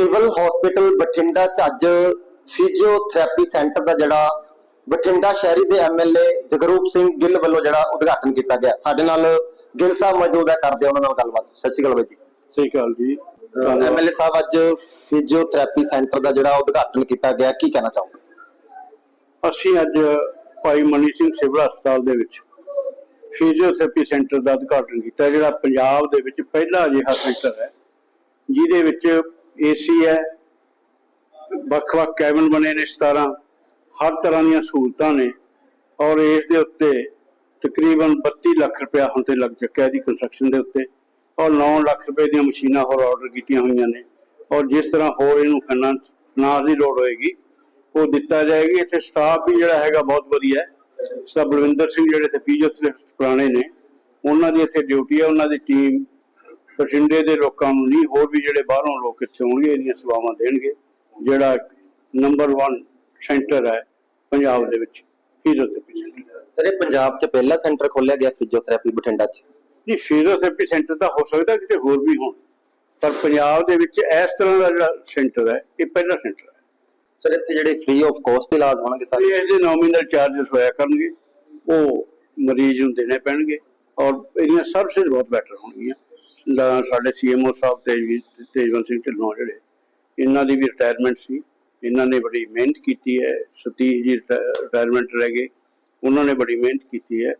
Civil hospital Bathinda ਚ ਅੱਜ physiotherapy centre ਦਾ ਜਿਹੜਾ ਬਠਿੰਡਾ ਸ਼ਹਿਰੀ ਦੇ ਐਮਐਲਏ ਜਗਰੂਪ ਸਿੰਘ ਗਿੱਲ ਵੱਲੋਂ ਜਿਹੜਾ ਉਦਘਾਟਨ ਕੀਤਾ ਗਿਆ। ਸਾਡੇ ਨਾਲ ਗਿੱਲ ਸਾਹਿਬ ਮੌਜੂਦ ਹੈ ਕਰਦੇ ਉਹਨਾਂ ਨਾਲ ਗੱਲਬਾਤ। ਸਤਿ ਸ਼੍ਰੀ ਅਕਾਲ ਬਾਈ ਜੀ। ਜੀ। ਐਮਐਲਏ ਸਾਹਿਬ ਅੱਜ ਫਿਜ਼ੀਓਥੈਰੇਪੀ ਸੈਂਟਰ ਦਾ ਜਿਹੜਾ ਉਦਘਾਟਨ ਕੀਤਾ ਗਿਆ ਕੀ ਕਹਿਣਾ ਚਾਹੋਗੇ? ਅਸੀਂ ਅੱਜ ਭਾਈ ਮਨੀ ਸਿੰਘ ਸਿਵਲ ਹਸਪਤਾਲ ਦੇ ਵਿੱਚ ਫਿਜ਼ੀਓਥੈਰੇਪੀ ਸੈਂਟਰ ਦਾ ਉਦਘਾਟਨ ਕੀਤਾ ਜਿਹੜਾ ਪੰਜਾਬ ਦੇ ਵਿੱਚ ਪਹਿਲਾ ਅਜਿਹਾ ਸੈਂਟਰ ਹੈ ਜਿਹਦੇ ਵਿੱਚ ਏਸੀ ਹੈ। ਵੱਖ-ਵੱਖ ਕੈਬਨ ਬਣੇ ਨੇ 17 ਹਰ ਤਰ੍ਹਾਂ ਦੀਆਂ ਸਹੂਲਤਾਂ ਨੇ। ਔਰ ਇਸ ਦੇ ਉੱਤੇ ਤਕਰੀਬਨ 32 ਲੱਖ ਰੁਪਇਆ ਹੁਣ ਤੇ ਲੱਗ ਚੁੱਕਿਆ ਇਹਦੀ ਕੰਸਟਰਕਸ਼ਨ ਦੇ ਉੱਤੇ। ਔਰ 9 ਲੱਖ ਰੁਪਏ ਦੀਆਂ ਮਸ਼ੀਨਾਂ ਹੋਰ ਆਰਡਰ ਕੀਤੀਆਂ ਹੋਈਆਂ ਨੇ। ਔਰ ਜਿਸ ਤਰ੍ਹਾਂ ਹੋਰ ਇਹਨੂੰ ਫਾਈਨਾਂਸ ਫਾਈਨਾਂਸ ਦੀ ਲੋੜ ਹੋਏਗੀ, ਉਹ ਦਿੱਤਾ ਜਾਏਗੀ। ਇੱਥੇ ਸਟਾਫ ਵੀ ਜਿਹੜਾ ਹੈਗਾ ਬਹੁਤ ਵਧੀਆ ਹੈ। ਸਭ ਬਲਵਿੰਦਰ ਸਿੰਘ ਜਿਹੜੇ ਤੇ ਫਿਜ਼ੀਓਥੈਰੇਪਿਸਟ ਪੁਰਾਣੇ ਨੇ, ਉਹਨਾਂ ਦੀ ਇੱਥੇ ਡਿਊਟੀ ਹੈ, ਉਹਨਾਂ ਦੀ ਟੀਮ ਬਠਿੰਡੇ ਦੇ ਲੋਕਾਂ ਨੂੰ ਨਹੀਂ ਹੋਰ ਵੀ ਜਿਹੜੇ ਬਾਹਰੋਂ ਲੋਕ ਇੱਥੇ ਆਉਣਗੇ ਇਹਦੀਆਂ ਸੇਵਾਵਾਂ ਦੇਣਗੇ। ਜਿਹੜਾ ਨੰਬਰ 1 ਸੈਂਟਰ ਹੈ ਪੰਜਾਬ ਦੇ ਵਿੱਚ ਫਿਜ਼ੀਓਥੈਰੇਪੀ ਸਰ ਇਹ ਪੰਜਾਬ ਚ ਪਹਿਲਾ ਸੈਂਟਰ ਖੋਲਿਆ ਗਿਆ ਫਿਜ਼ੀਓਥੈਰੇਪੀ ਬਠਿੰਡਾ ਚ? ਨਹੀਂ ਫਿਜ਼ੀਓਥੈਰੇਪੀ ਸੈਂਟਰ ਤਾਂ ਹੋ ਸਕਦਾ ਕਿਤੇ ਹੋਰ ਵੀ ਹੋਣ ਪਰ ਪੰਜਾਬ ਦੇ ਵਿੱਚ ਇਸ ਤਰ੍ਹਾਂ ਦਾ ਜਿਹੜਾ ਸੈਂਟਰ ਹੈ ਇਹ ਪਹਿਲਾ ਸੈਂਟਰ ਹੈ। ਸਰ ਇੱਥੇ ਜਿਹੜੇ ਫ੍ਰੀ ਆਫ ਕਾਸਟ ਇਲਾਜ ਹੋਣਗੇ ਸਾਰੇ? ਇਹ ਇਹਦੇ ਨੋਮੀਨਲ ਚਾਰजेस ਹੋਇਆ ਕਰਨਗੇ ਉਹ ਮਰੀਜ਼ ਨੂੰ ਦੇਣੇ ਪੈਣਗੇ ਔਰ ਇਹਦੀਆਂ ਸਰਵਿਸਿਜ਼ ਬਹੁਤ ਬੈਟਰ ਹੋਣਗੀਆਂ। ਸਾਡੇ ਸੀਐਮਓ ਸਾਹਿਬ ਤੇਜਵੀਰ ਤੇਜਵੰਤ ਸਿੰਘ ਢਿੱਲੋਂ ਜਿਹੜੇ, ਇਹਨਾਂ ਦੀ ਵੀ ਰਿਟਾਇਰਮੈਂਟ ਸੀ। ਇਹਨਾਂ ਨੇ ਬੜੀ ਮਿਹਨਤ ਕੀਤੀ ਹੈ। ਸਤੀਸ਼ ਜੀ ਰਿਟਾਇਰਮੈਂਟ ਰਹਿ ਗਏ। ਉਹਨਾਂ ਨੇ ਬੜੀ ਮਿਹਨਤ ਕੀਤੀ ਹੈ।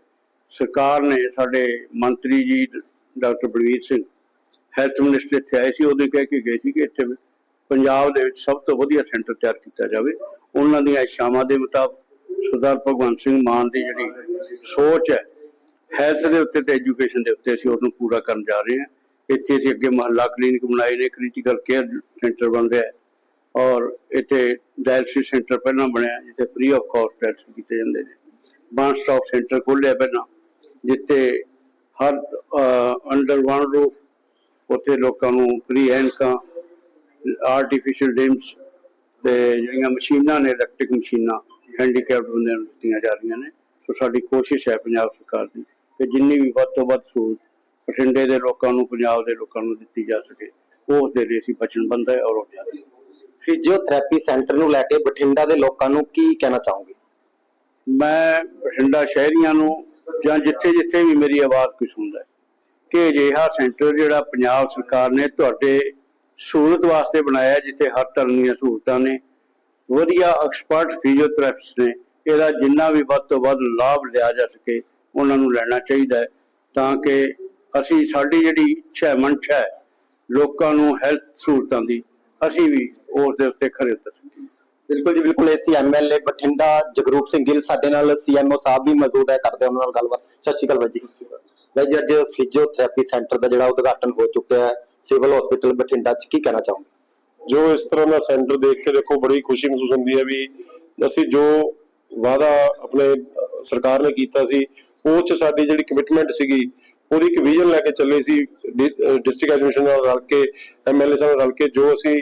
ਸਰਕਾਰ ਨੇ ਸਾਡੇ ਮੰਤਰੀ ਜੀ, doctor Balvir Singh health minister ਇੱਥੇ ਆਏ ਸੀ। ਉਹਦੇ ਕਹਿ ਕੇ ਗਏ ਸੀ ਕਿ ਇੱਥੇ ਪੰਜਾਬ ਦੇ ਵਿੱਚ ਸਭ ਤੋਂ ਵਧੀਆ ਸੈਂਟਰ ਤਿਆਰ ਕੀਤਾ ਜਾਵੇ। ਉਹਨਾਂ ਦੀਆਂ ਇੱਛਾਵਾਂ ਦੇ ਮੁਤਾਬਕ ਸਰਦਾਰ ਭਗਵੰਤ ਸਿੰਘ ਮਾਨ ਦੀ ਜਿਹੜੀ ਸੋਚ ਹੈ ਹੈਲਥ ਦੇ ਉੱਤੇ ਤੇ ਐਜੂਕੇਸ਼ਨ ਦੇ ਉੱਤੇ ਅਸੀਂ ਉਹਨੂੰ ਪੂਰਾ ਕਰਨ ਜਾ ਰਹੇ ਹਾਂ। ਇੱਥੇ ਅਸੀਂ ਅੱਗੇ ਮਹੱਲਾ ਕਲੀਨਿਕ ਬਣਾਏ ਨੇ ਕ੍ਰਿਟੀਕਲ ਕੇਅਰ ਸੈਂਟਰ ਬਣ ਰਿਹਾ ਔਰ ਇੱਥੇ ਡਾਇਲਸਿਸ ਸੈਂਟਰ ਪਹਿਲਾਂ ਬਣਿਆ, ਜਿੱਥੇ ਫ੍ਰੀ ਆਫ ਕਾਸਟ ਡਾਇਲਸਿਸ ਕੀਤੇ ਜਾਂਦੇ ਨੇ। ਵਨ ਸਟਾਪ ਸੈਂਟਰ ਖੋਲ੍ਹਿਆ ਪਹਿਲਾਂ, ਜਿੱਥੇ ਹਰ ਅੰਡਰ ਵਨ ਰੂਫ ਉੱਥੇ ਲੋਕਾਂ ਨੂੰ ਫ੍ਰੀ ਐਨਕਾਂ ਆਰਟੀਫੀਸ਼ੀਅਲ ਡਿਮਸ ਤੇ ਜਿਹੜੀਆਂ ਮਸ਼ੀਨਾਂ ਨੇ ਇਲੈਕਟ੍ਰਿਕ ਮਸ਼ੀਨਾਂ ਹੈਂਡੀਕੈਪਡ ਬੰਦਿਆਂ ਨੂੰ ਦਿੱਤੀਆਂ ਜਾ ਰਹੀਆਂ ਨੇ। ਸੋ ਸਾਡੀ ਕੋਸ਼ਿਸ਼ ਹੈ ਪੰਜਾਬ ਸਰਕਾਰ ਦੀ ਕਿ ਜਿੰਨੀ ਵੀ ਵੱਧ ਤੋਂ ਵੱਧ ਸਹੂਲਤ ਬਠਿੰਡੇ ਦੇ ਲੋਕਾਂ ਨੂੰ ਪੰਜਾਬ ਦੇ ਲੋਕਾਂ ਨੂੰ ਦਿੱਤੀ ਜਾ ਸਕੇ ਉਹ ਉਸ ਦੇ ਲਈ ਅਸੀਂ ਵਚਨਬੱਧ ਹੈ ਔਰ ਉਹ ਜਾ ਰਹੇ ਹਾਂ। ਫਿਜ਼ੀਓਥੈਰੇਪੀ ਸੈਂਟਰ ਨੂੰ ਲੈ ਕੇ ਬਠਿੰਡਾ ਦੇ ਲੋਕਾਂ ਨੂੰ ਕੀ ਕਹਿਣਾ ਚਾਹੋਗੇ ਮੈਂ ਬਠਿੰਡਾ ਸ਼ਹਿਰੀਆਂ ਨੂੰ ਜਾਂ ਜਿੱਥੇ ਜਿੱਥੇ ਵੀ ਮੇਰੀ ਆਵਾਜ਼ ਕੋਈ ਸੁਣਦਾ ਹੈ ਕਿ ਅਜਿਹਾ ਸੈਂਟਰ ਜਿਹੜਾ ਪੰਜਾਬ ਸਰਕਾਰ ਨੇ ਤੁਹਾਡੇ ਸਹੂਲਤ ਵਾਸਤੇ ਬਣਾਇਆ ਜਿੱਥੇ ਹਰ ਤਰ੍ਹਾਂ ਦੀਆਂ ਸਹੂਲਤਾਂ ਨੇ ਵਧੀਆ ਐਕਸਪਰਟ ਫਿਜ਼ੀਓਥੈਰੇਪਿਸਟ ਨੇ ਇਹਦਾ ਜਿੰਨਾ ਵੀ ਵੱਧ ਤੋਂ ਵੱਧ ਲਾਭ ਲਿਆ ਜਾ ਸਕੇ ਉਹਨਾਂ ਨੂੰ ਲੈਣਾ ਚਾਹੀਦਾ ਹੈ ਤਾਂ ਕਿ ਅਸੀਂ ਸਾਡੀ ਜਿਹੜੀ ਇੱਛਾ ਹੈ, ਮਨਸ਼ਾ ਹੈ ਲੋਕਾਂ ਨੂੰ ਹੈਲਥ ਸਹੂਲਤਾਂ ਦੀ ਅਸੀਂ ਵੀ ਉਸ ਦੇ ਉੱਤੇ ਖਰੇ ਉਤਰ ਬਿਲਕੁਲ ਜੀ ਬਿਲਕੁਲ ਐਸੀ ਐਮਐਲਏ ਬਠਿੰਡਾ ਜਗਰੂਪ ਸਿੰਘ ਗਿੱਲ ਸਾਡੇ ਨਾਲ ਸੀਐਮਓ ਸਾਹਿਬ ਵੀ ਮੌਜੂਦ ਹੈ ਕਰਦੇ ਹਾਂ ਉਹਨਾਂ ਨਾਲ ਗੱਲਬਾਤ। ਸਤਿ ਸ਼੍ਰੀ ਅਕਾਲ ਬਾਈ ਜੀ। ਬਾਈ ਜੀ ਅੱਜ ਫਿਜ਼ੀਓਥੈਰੇਪੀ ਸੈਂਟਰ ਦਾ ਜਿਹੜਾ ਉਦਘਾਟਨ ਹੋ ਚੁੱਕਿਆ ਹੈ ਸਿਵਲ ਹਸਪੀਟਲ ਬਠਿੰਡਾ ਚ ਕੀ ਕਹਿਣਾ ਚਾਹੋਗੇ? ਜੋ ਇਸ ਤਰ੍ਹਾਂ ਦਾ ਸੈਂਟਰ ਦੇਖ ਕੇ ਦੇਖੋ ਬੜੀ ਖੁਸ਼ੀ ਮਹਿਸੂਸ ਹੁੰਦੀ ਹੈ ਵੀ ਅਸੀਂ ਜੋ ਵਾਅਦਾ ਆਪਣੇ ਸਰਕਾਰ ਨੇ ਕੀਤਾ ਸੀ ਉਹ ਚ ਸਾਡੀ ਜਿਹੜੀ ਕਮਿਟਮੈਂਟ ਸੀਗੀ, ਉਹਦੀ ਇੱਕ ਵਿਜ਼ਨ ਲੈ ਕੇ ਚੱਲੇ ਸੀ ਡਿਸਟ੍ਰਿਕਟ ਐਜੂਕੇਸ਼ਨ ਨਾਲ ਰਲ ਕੇ ਐਮਐਲਏ ਸਾਹਿਬ ਨਾਲ ਰਲ ਕੇ ਜੋ ਅਸੀਂ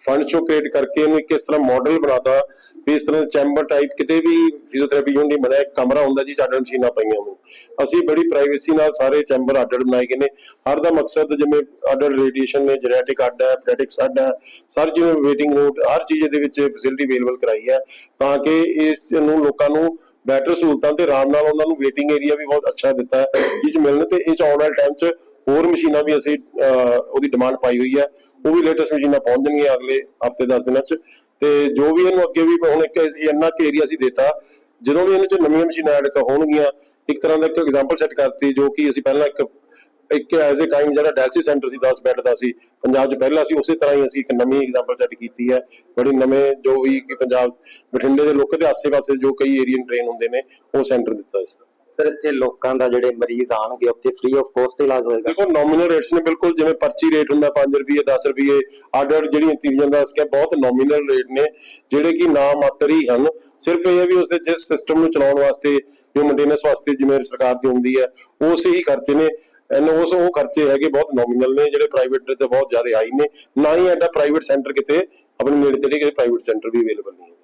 ਫੰਡ ਚੋਂ ਕ੍ਰੀਏਟ ਕਰਕੇ ਇਹਨੂੰ ਕਿਸ ਤਰ੍ਹਾਂ ਮਾਡਲ ਬਣਾਤਾ ਵੀ ਇਸ ਤਰ੍ਹਾਂ ਚੈਂਬਰ ਟਾਈਪ ਕਿਤੇ ਵੀ ਫਿਜ਼ੀਓਥੈਰੇਪੀ ਯੂਨਿਟ ਨਹੀਂ ਬਣਿਆ, ਇੱਕ ਕਮਰਾ ਹੁੰਦਾ ਜੀ ਚਾਰ ਮਸ਼ੀਨਾਂ ਪਈਆਂ ਹੋਣ ਅਸੀਂ ਬੜੀ ਪ੍ਰਾਈਵੇਸੀ ਨਾਲ ਸਾਰੇ ਚੈਂਬਰ ਅੱਡ ਬਣਾਏ ਗਏ ਨੇ। ਹਰ ਦਾ ਮਕਸਦ ਜਿਵੇਂ ਅੱਡ ਰੇਡੀਏਸ਼ਨ ਨੇ ਜੈਨੇਟਿਕ ਅੱਡ ਹੈ ਪੈਡਿਕਸ ਅੱਡ ਹੈ, ਸਰ ਜਿਵੇਂ ਵੇਟਿੰਗ ਰੂਟ ਹਰ ਚੀਜ਼ ਦੇ ਵਿੱਚ ਫੈਸਿਲਿਟੀ ਅਵੇਲੇਬਲ ਕਰਾਈ ਹੈ, ਤਾਂ ਕਿ ਇਸ ਨੂੰ ਲੋਕਾਂ ਨੂੰ ਬੈਟਰ ਸਹੂਲਤਾਂ ਤੇ ਆਰਾਮ ਨਾਲ ਉਹਨਾਂ ਨੂੰ ਵੇਟਿੰਗ ਏਰੀਆ ਵੀ ਬਹੁਤ ਅੱਛਾ ਦਿੱਤਾ ਹੈ, ਜਿਸ 'ਚ ਮਿਲਣ ਤੇ ਇਹ 'ਚ ਆਉਣ ਵਾਲੇ ਟਾਈਮ 'ਚ ਹੋਰ ਮਸ਼ੀਨਾਂ ਵੀ ਅਸੀਂ ਉਹਦੀ ਡਿਮਾਂਡ ਪਾਈ ਹੋਈ ਹੈ। ਉਹ ਵੀ ਲੇਟੈਸਟ ਮਸ਼ੀਨਾਂ ਪਹੁੰਚ ਜਾਣਗੀਆਂ ਅਗਲੇ ਹਫ਼ਤੇ 10 ਦਿਨਾਂ 'ਚ। ਤੇ ਜੋ ਵੀ ਇਹਨੂੰ ਅੱਗੇ ਵੀ ਹੁਣ ਇੱਕ ਇੰਨਾ ਕੁ ਏਰੀਆ ਅਸੀਂ ਦਿੱਤਾ, ਜਦੋਂ ਵੀ ਇਹਨਾਂ 'ਚ ਨਵੀਆਂ ਮਸ਼ੀਨਾਂ ਐਡ ਹੋਣਗੀਆਂ, ਇੱਕ ਤਰ੍ਹਾਂ ਦਾ ਇੱਕ ਐਗਜ਼ਾਮਪਲ ਸੈੱਟ ਕਰਤੀ, ਜੋ ਕਿ ਅਸੀਂ ਪਹਿਲਾਂ ਇੱਕ ਇੱਕ ਐਜ਼ ਏ ਟਾਈਮ ਜਿਹੜਾ ਡਾਇਲਸਿਸ ਸੈਂਟਰ ਸੀ 10 ਬੈੱਡ ਦਾ ਸੀ, ਪੰਜਾਬ 'ਚ ਪਹਿਲਾਂ ਸੀ, ਉਸੇ ਤਰ੍ਹਾਂ ਹੀ ਅਸੀਂ ਇੱਕ ਨਵੀਂ ਐਗਜ਼ਾਮਪਲ ਸੈੱਟ ਕੀਤੀ ਹੈ। ਬੜੀ ਨਵੇਂ ਜੋ ਵੀ ਕਿ ਪੰਜਾਬ ਬਠਿੰਡੇ ਦੇ ਲੋਕ ਦੇ ਆਸੇ-ਪਾਸੇ ਜੋ ਕਈ ਏਰੀਅਨ ਟ੍ਰੇਨ ਹੁੰਦੇ ਨੇ, ਉਹ ਸੈਂਟਰ ਦਿੱਤਾ ਇਸ ਦਾ ਸਰ ਇੱਥੇ ਲੋਕਾਂ ਦਾ ਜਿਹੜੇ ਮਰੀਜ਼ ਆਣਗੇ ਉੱਥੇ ਫ੍ਰੀ ਆਫ ਕਾਸਟ ਇਲਾਜ ਹੋਏਗਾ। ਦੇਖੋ ਨੋਮੀਨਲ ਰੇਟਸ ਨੇ ਬਿਲਕੁਲ ਜਿਵੇਂ ਪਰਚੀ ਰੇਟ ਹੁੰਦਾ 5 ਰੁਪਏ 10 ਰੁਪਏ ਆਰਡਰ ਜਿਹੜੀਆਂ ਤੀਵੀਆਂ ਦਾ ਸਕਿਆ ਬਹੁਤ ਨੋਮੀਨਲ ਰੇਟ ਨੇ ਜਿਹੜੇ ਕਿ ਨਾ ਮਾਤਰ ਹੀ ਹਨ। ਸਿਰਫ ਇਹ ਹੈ ਵੀ ਉਸਦੇ ਜਿਸ ਸਿਸਟਮ ਨੂੰ ਚਲਾਉਣ ਵਾਸਤੇ ਜੋ ਮੇਨਟੇਨੈਂਸ ਵਾਸਤੇ ਜਿਵੇਂ ਸਰਕਾਰ ਦੀ ਹੁੰਦੀ ਹੈ ਉਸੇ ਹੀ ਖਰਚੇ ਨੇ ਐਨ ਉਸ ਉਹ ਖਰਚੇ ਹੈਗੇ ਬਹੁਤ ਨੋਮੀਨਲ ਨੇ ਜਿਹੜੇ ਪ੍ਰਾਈਵੇਟ ਤੇ ਬਹੁਤ ਜ਼ਿਆਦਾ ਹਾਈ ਨੇ। ਨਾ ਹੀ ਐਡਾ ਪ੍ਰਾਈਵੇਟ ਸੈਂਟਰ ਕਿਤੇ ਆਪਣੇ ਨੇੜੇ ਤੇੜੇ ਕਿਤੇ ਪ੍ਰਾਈਵੇਟ ਸੈਂਟਰ ਵੀ ਅਵੇਲੇਬਲ ਨਹੀਂ ਹੈ।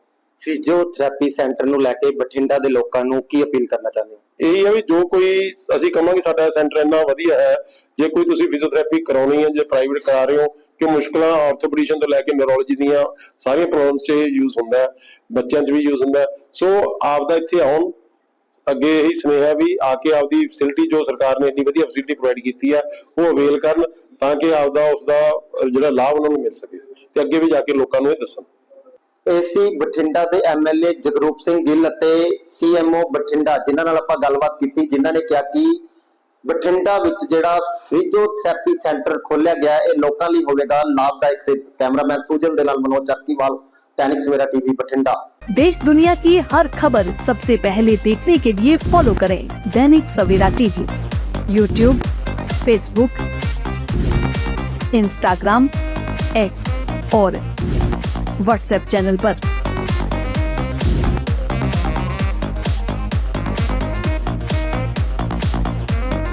ਫਿਜ਼ੀਓਥੈਰੇਪੀ ਸੈਂਟਰ ਨੂੰ ਲੈ ਕੇ ਬਠਿੰਡਾ ਦੇ ਲੋਕਾਂ ਨੂੰ ਕੀ ਅਪੀਲ ਕਰਨਾ ਚਾਹੁੰਦੇ ਹੋ? ਇਹੀ ਹੈ ਵੀ ਜੋ ਕੋਈ, ਅਸੀਂ ਕਹਾਂਗੇ ਸਾਡਾ ਸੈਂਟਰ ਇੰਨਾ ਵਧੀਆ ਹੈ, ਜੇ ਕੋਈ ਤੁਸੀਂ ਫਿਜ਼ੀਓਥੈਰੇਪੀ ਕਰਾਉਣੀ ਹੈ, ਜੇ ਪ੍ਰਾਈਵੇਟ ਕਰਾ ਰਹੇ ਹੋ, ਕਿ ਮੁਸ਼ਕਲਾਂ ਆਰਥੋਪੈਡਿਸ਼ਨ ਤੋਂ ਲੈ ਕੇ ਨਿਊਰੋਲੋਜੀ ਦੀਆਂ ਸਾਰੀਆਂ ਪ੍ਰੋਬਲਮਸ 'ਚ ਯੂਜ਼ ਹੁੰਦਾ ਹੈ, ਬੱਚਿਆਂ 'ਚ ਵੀ ਯੂਜ਼ ਹੁੰਦਾ ਸੋ ਆਪ ਦਾ ਇੱਥੇ ਆਉਣ, ਅੱਗੇ ਇਹੀ ਸੁਨੇਹਾ ਵੀ ਆ ਕੇ ਆਪਦੀ ਫੈਸਿਲਿਟੀ ਜੋ ਸਰਕਾਰ ਨੇ ਇੰਨੀ ਵਧੀਆ ਫੈਸਿਲਿਟੀ ਪ੍ਰੋਵਾਈਡ ਕੀਤੀ ਹੈ, ਉਹ ਅਵੇਲ ਕਰਨ ਤਾਂ ਕਿ ਆਪਦਾ ਉਸ ਦਾ ਜਿਹੜਾ ਲਾਭ ਉਹਨਾਂ ਨੂੰ ਮਿਲ ਸਕੇ। ਤੇ ਅੱਗੇ ਵੀ ਜਾ ਕੇ ਲੋਕਾਂ ਨੂੰ ਇਹ ਦੱਸਣ। ਏਸੀ ਬਠਿੰਡਾ ਦੇ ਐਮਐਲਏ ਜਗਰੂਪ ਸਿੰਘ ਗਿੱਲ ਅਤੇ ਸੀਐਮਓ ਬਠਿੰਡਾ ਜਿਨ੍ਹਾਂ ਨਾਲ ਆਪਾਂ ਗੱਲਬਾਤ ਕੀਤੀ ਜਿਨ੍ਹਾਂ ਨੇ ਕਿਹਾ ਕਿ ਬਠਿੰਡਾ ਵਿੱਚ ਜਿਹੜਾ ਫਿਜ਼ੀਓਥੈਰੇਪੀ ਸੈਂਟਰ ਖੋਲਿਆ ਗਿਆ ਹੈ, ਇਹ ਲੋਕਾਂ ਲਈ ਹੋਵੇਗਾ ਲਾਭਦਾਇਕ ਸਿੱਧ ਕੈਮਰਾਮੈਨ ਸੁਜਲ ਦੇ ਨਾਲ ਮਨੋਜ ਚੱਕੀਵਾਲ ਟੈਨਿਕ ਸਵੇਰਾ ਟੀਵੀ ਬਠਿੰਡਾ देश दुनिया की हर खबर सबसे पहले देखने के लिए फॉलो करें Dainik Savera TV YouTube Facebook Instagram X और व्हाट्सएप चैनल पर।